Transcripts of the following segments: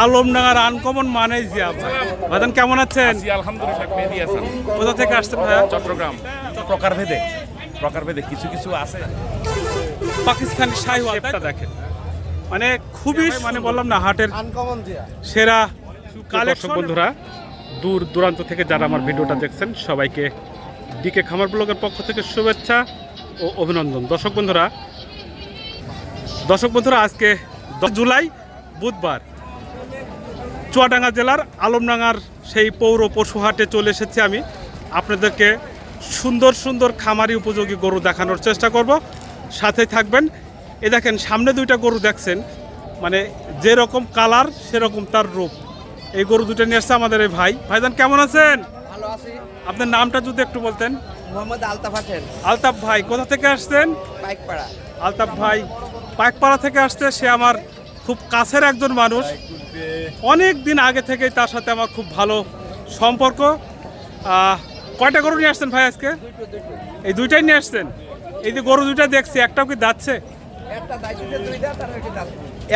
আলমডাঙ্গার uncommon মানে জিয়া ভাই। ভাইজান কেমন আছেন? জি আলহামদুলিল্লাহ মেহেদি হাসান কোথা থেকে আসছেন ভাইয়া? চট্টগ্রাম। প্রকারভেদে প্রকারভেদে কিছু কিছু আছে। পাকিস্তানি শাহিওয়ালটা দেখেন। মানে খুবই মানে বললাম না হাটের আনকমন জিয়া। সেরা কালেকশন। বন্ধুরা দূর দূরান্ত থেকে যারা আমার ভিডিওটা দেখছেন সবাইকে ডিকে খামার ব্লগের পক্ষ থেকে শুভেচ্ছা ও অভিনন্দন। দর্শক বন্ধুরা দর্শক বন্ধুরা আজকে দশ জুলাই বুধবার। চুয়াডাঙ্গা জেলার আলমডাঙ্গার সেই পৌর পশুহাটে চলে এসেছি আমি। আপনাদেরকে সুন্দর সুন্দর খামারি উপযোগী গরু দেখানোর চেষ্টা করব। সাথে থাকবেন। এ দেখেন সামনে দুইটা গরু দেখছেন। মানে যেরকম কালার সেরকম তার রূপ। এই গরু দুটো নিয়ে আসছে আমাদের এই ভাই। ভাইজান কেমন আছেন? ভালো আছি। আপনার নামটা যদি একটু বলতেন। মোহাম্মদ আলতাফ হোসেন। আলতাফ ভাই কোথা থেকে আসছেন? পাইকপাড়া। আলতাফ ভাই পাইকপাড়া থেকে আসছে। সে আমার খুব কাছের একজন মানুষ। অনেক দিন আগে থেকেই তার সাথে আমার খুব ভালো সম্পর্ক। কয়টা গরু নিয়ে আসছেন ভাই আজকে? এই দুইটাই নিয়ে আসছেন? এই যে গরু দুইটা দেখছি একটাও কি দাচ্ছে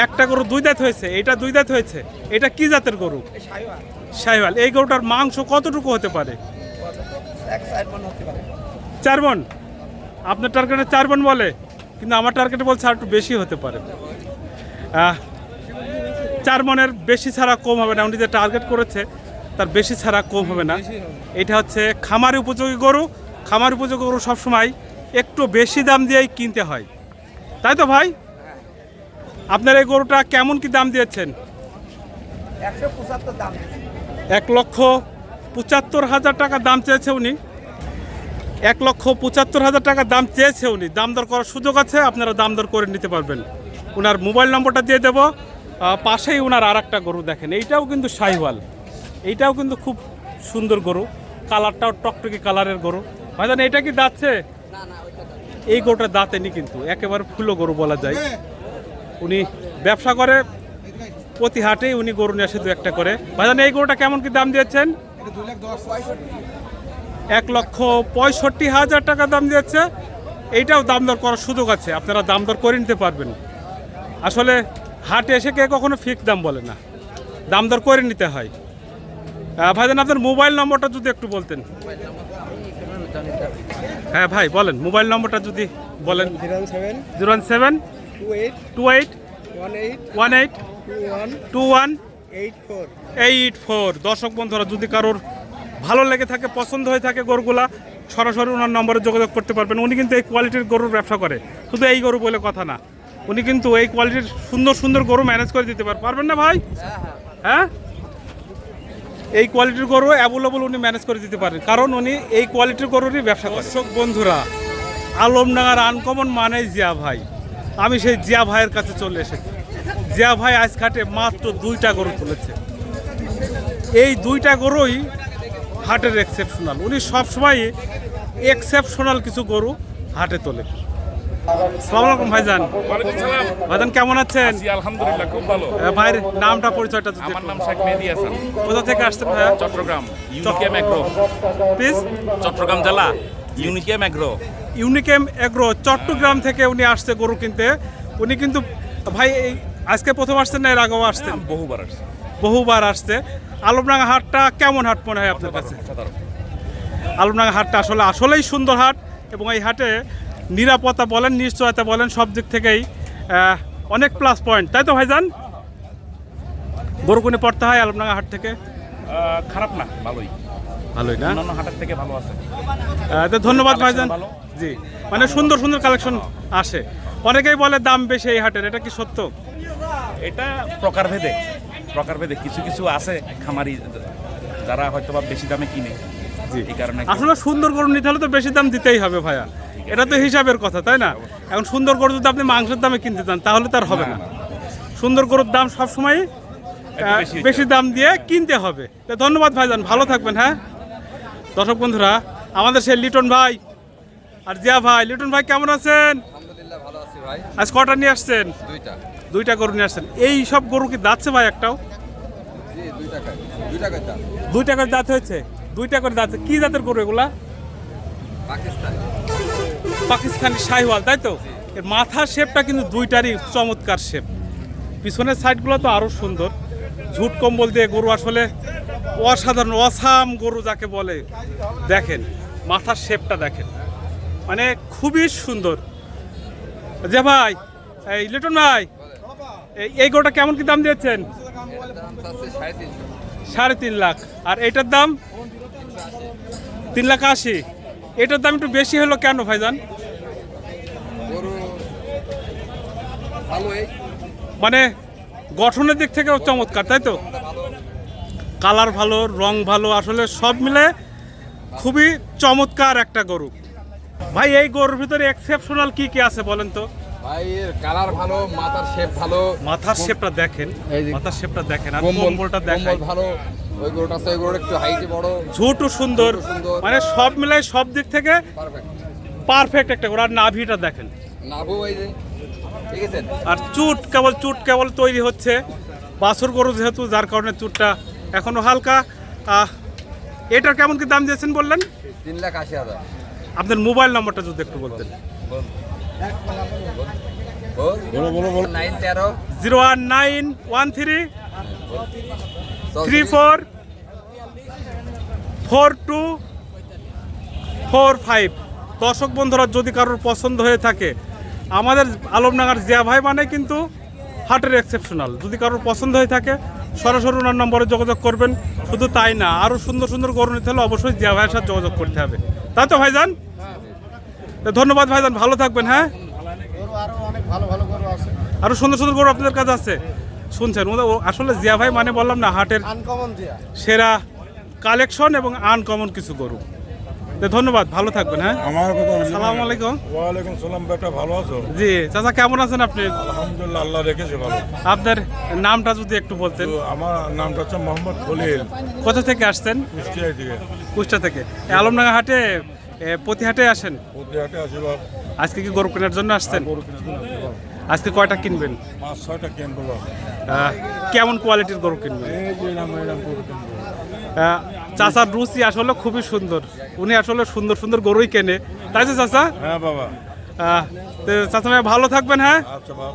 একটা গরু দুই দাঁত হয়েছে এটা দুই দাঁত হয়েছে এটা কি জাতের গরু? সাইওয়াল। এই গরুটার মাংস কতটুকু হতে পারে? চার মন আপনার টার্গেটে চার মন বলে কিন্তু আমার টার্গেটে বলছে আর একটু বেশি হতে পারে। চার মনের বেশি ছাড়া কম হবে না উনি যে টার্গেট করেছে তার বেশি ছাড়া কম হবে না। এটা হচ্ছে খামার উপযোগী গরু। খামার উপযোগী গরু সবসময় একটু বেশি দাম দিয়েই কিনতে হয়। তাই তো ভাই? আপনার এই গরুটা কেমন কি দাম দিয়েছেন? দাম এক লক্ষ পঁচাত্তর হাজার টাকা দাম চেয়েছে উনি। এক লক্ষ পঁচাত্তর হাজার টাকা দাম চেয়েছে উনি। দাম দর করার সুযোগ আছে আপনারা দাম দর করে নিতে পারবেন। ওনার মোবাইল নম্বরটা দিয়ে দেবো। পাশেই ওনার আর একটা গরু দেখেন। এইটাও কিন্তু শাহিওয়াল এইটাও কিন্তু খুব সুন্দর গরু। কালারটাও টকটকি কালারের গরু। ভাইজান এটা কি দাম এই গরুটা দাঁতেনি কিন্তু। একেবারে ফুলো গরু বলা যায়। উনি ব্যবসা করে প্রতি হাটেই উনি গরু নিয়ে আসে দু একটা করে। ভাইজান এই গরুটা কেমন কি দাম দিয়েছেন? এক লক্ষ পঁয়ষট্টি হাজার টাকা দাম দিয়েছে। এইটাও দাম দর করার সুযোগ আছে। আপনারা দাম দর করে নিতে পারবেন। আসলে হাটে এসে কে কখনো ফিক্স দাম বলে না। দাম দর করে নিতে হয়। ভাইজান, আপনার মোবাইল নম্বরটা যদি একটু বলতেন। হ্যাঁ ভাই, বলেন, মোবাইল নম্বরটা যদি বলেন। Zero zero seven two eight one eight, one two one one, eight four. দর্শক বন্ধুরা, যদি কারোর ভালো লেগে থাকে, পছন্দ হয়ে থাকে গরুগুলা, সরাসরি ওনার নম্বরে যোগাযোগ করতে পারবেন। উনি কিন্তু এই কোয়ালিটির গরুর ব্যবসা করে। শুধু এই গরু বলে কথা না। উনি কিন্তু এই কোয়ালিটির সুন্দর সুন্দর গরু ম্যানেজ করে দিতে পার পারবেন না ভাই? হ্যাঁ? এই কোয়ালিটির গরু অ্যাভেলেবল উনি ম্যানেজ করে দিতে পারেন। কারণ উনি এই কোয়ালিটির গরুরই ব্যবসা দর্শক বন্ধুরা আলমডাঙ্গার আনকমন মানে জিয়া ভাই। আমি সেই জিয়া ভাইয়ের কাছে চলে এসেছি। জিয়া ভাই আজ ঘাটে মাত্র দুইটা গরু তুলেছে। এই দুইটা গরুই হাটের এক্সেপশনাল উনি সবসময় এক্সেপশনাল কিছু গরু হাটে তোলে। সালাম ভাইজান। ভাইজান কেমন আছেন? আলহামদুলিল্লাহ খুব ভালো। ভাইয়ের নামটা পরিচয়টা যদি আমার নাম শেখ মেহেদি হাসান। কোথা থেকে আসছেন ভাইয়া? Chattogram Unichem agro please Chattogram জেলা Unichem agro Unichem agro Chattogram থেকে উনি আসছে গরু কিনতে। উনি কিন্তু ভাই এই আজকে প্রথম আসছেন না এর আগেও আসছেন? বহুবার আসছে। বহুবার আসছে। আলমডাঙ্গা হাটটা কেমন হাট মনে হয় আপনার কাছে? আলমডাঙ্গা হাটটা আসলে আসলেই সুন্দর হাট এবং এই হাটে নিরাপত্তা বলেন নিশ্চয়তা বলেন সব দিক থেকেই অনেক প্লাস পয়েন্ট তাই তো ভাইজান? গরু কোনে পড়তে হয় আলমডাঙ্গা হাট থেকে। খারাপ না ভালোই। ভালোই না? অন্যান্য হাটের থেকে ভালো আছে। তো ধন্যবাদ ভাইজান। জি। মানে সুন্দর সুন্দর কালেকশন আসে। অনেকেই বলে দাম বেশি এই হাটের এটা কি সত্য? এটা প্রকারভেদে প্রকারভেদে কিছু কিছু আছে খামারি যারা হয়তো বা বেশি দামে কিনে। জি। এই কারণে আসলে সুন্দর গরু নিতে হলে তো বেশি দাম দিতেই হবে ভাইয়া। এটা তো হিসাবের কথা তাই না? এখন সুন্দর গরু যদি আপনি মাংসের দামে কিনতে চান তাহলে তার হবে না। সুন্দর গরুর দাম সবসময় বেশি দাম দিয়ে কিনতে হবে। তো ধন্যবাদ ভাইজান ভালো থাকবেন হ্যাঁ? দর্শক বন্ধুরা আমাদের সেই লিটন ভাই আর জিয়া ভাই লিটন ভাই কেমন আছেন? আলহামদুলিল্লাহ ভালো আছি ভাই। আজ কটা নিয়ে আসছেন? দুইটা। দুইটা গরু নিয়ে আসছেন। এই সব গরু কি দাচ্ছে ভাই একটাও? দুই টাকায় দুই টাকায় দাম দুইটা করে দাঁত হয়েছে? দুইটা করে দাঁত। কি জাতের গরু এগুলা? পাকিস্তান। পাকিস্তানি শাহিওয়াল, তাই তো? এর মাথার শেপটা কিন্তু দুইটারই চমৎকার শেপ। পিছনের সাইডগুলো তো আরও সুন্দর। ঝুট কম্বল দিয়ে গরু আসলে অসাধারণ, অসাম গরু যাকে বলে। দেখেন, মাথার শেপটা দেখেন। মানে খুবই সুন্দর। যে ভাই, এই লিটন ভাই এই- গরুটা কেমন কি দাম দিয়েছেন? সাড়ে তিন লাখ। আর এটার দাম? তিন লাখ আশি। এটার দাম একটু বেশি হলো কেন ভাইজান? মানে গঠনের দিক থেকেও চমৎকার তাই তো? কালার ভালো রং ভালো আসলে সব মিলে খুবই চমৎকার একটা গরু। ভাই এই গরুর ভিতরে এক্সেপশনাল কি কি আছে বলেন তো? ভাই কালার ভালো মাথার শেপ ভালো। মাথার শেপটা দেখেন মাথার শেপটা দেখেন আর কম্বল কম্বলটা কম্বল ভালো। ওই গরুটা আছে ওই গরুটা একটু হাইটে বড়। ঝুটও সুন্দর। মানে সব মিলাই সব দিক থেকে পারফেক্ট একটা গরু আর নাভিটা দেখেন। নাবু এই যে ঠিক আছে? আর চুট কেবল চুট কেবল তৈরি হচ্ছে। বাছুর গরু যেহেতু যার কারণে চুটটা এখনও হালকা। আহ, এটার কেমন কি দাম দিয়েছেন বললেন? তিন লাখ আশি হাজার। আপনার মোবাইল নাম্বারটা যদি একটু বলতেন। Zero one nine one three. Three four four two four five দর্শক বন্ধুরা যদি কারোর পছন্দ হয়ে থাকে আমাদের আলমডাঙ্গার জিয়া ভাই মানে কিন্তু হাটের এক্সেপশনাল যদি কারোর পছন্দ হয়ে থাকে সরাসরি ওনার নম্বরে যোগাযোগ করবেন। শুধু তাই না আরও সুন্দর সুন্দর গরু নিতে হলে অবশ্যই জিয়া ভাইয়ের সাথে যোগাযোগ করতে হবে। তাই তো ভাইজান? ধন্যবাদ ভাইজান। ভালো থাকবেন হ্যাঁ? আরও সুন্দর সুন্দর গরু আপনাদের কাছে আছে। শুনছেন ওদের- আসলে জিয়া ভাই মানে বললাম না হাটের সেরা কালেকশন এবং আনকমন কিছু গরু। তো ধন্যবাদ ভালো থাকবেন হ্যাঁ? আমার সালাম আলাইকুম। ওয়ালাইকুম সালাম বেটা ভালো আছো? জি চাচা কেমন আছেন আপনি? আলহামদুলিল্লাহ আল্লাহ রেখেছে ভালো। আপনার নামটা যদি একটু বলতেন। আমার নামটা হচ্ছে মোহাম্মদ খলিল। কোথা থেকে আসছেন? কুষ্টিয়ায় দিকে কুষ্টা থেকে। এই আলমডাঙ্গা হাটে এ, প্রতি হাটে আসেন? প্রতিহাটে বাপ। আজকে কি গরু কেনার জন্য আসছেন? গরু কিনে দিলাম বাপ। আজকে কয়টা কিনবেন? পাঁচ ছয়টা কিনবো কেমন কোয়ালিটির গরু কিনবেন? চাচার রুচি আসলে খুবই সুন্দর। উনি আসলে সুন্দর সুন্দর গরুই কেনে। তাই তো চাচা? হ্যাঁ বাবা। চাষা চাচা ভাই ভালো থাকবেন হ্যাঁ? আচ্ছা বাপ